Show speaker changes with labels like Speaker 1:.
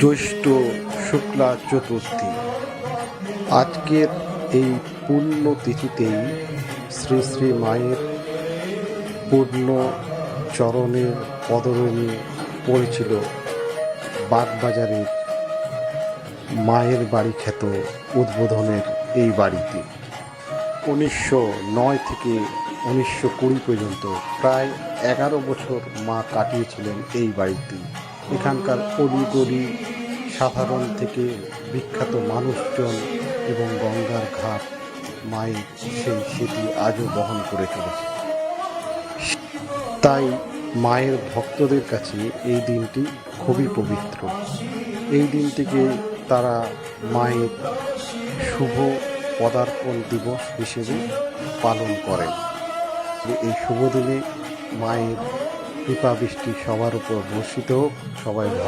Speaker 1: জ্যৈষ্ঠ শুক্লা চতুর্থী। আজকের এই পূর্ণ তিথিতেই শ্রী শ্রী মায়ের পূর্ণ চরণের পদরণী পড়েছিল বাগবাজারের মায়ের বাড়ি খ্যাত উদ্বোধনের এই বাড়িতে। উনিশশো নয় থেকে উনিশশো কুড়ি পর্যন্ত প্রায় এগারো বছর মা কাটিয়েছিলেন এই বাড়িতে এখানকার অলিগলি সাধারণ থেকে বিখ্যাত মানুষজন এবং গঙ্গার ঘাট, মায়ের সেই স্মৃতি আজও বহন করে চলেছে। তাই মায়ের ভক্তদের কাছে এই দিনটি খুবই পবিত্র। এই দিনটিকে তারা মায়ের শুভ পদার্পণ দিবস হিসেবে পালন করেন। এই শুভ দিনে মায়ের কৃপা বৃষ্টি সবার উপর বর্ষিত হোক সবাই ভালো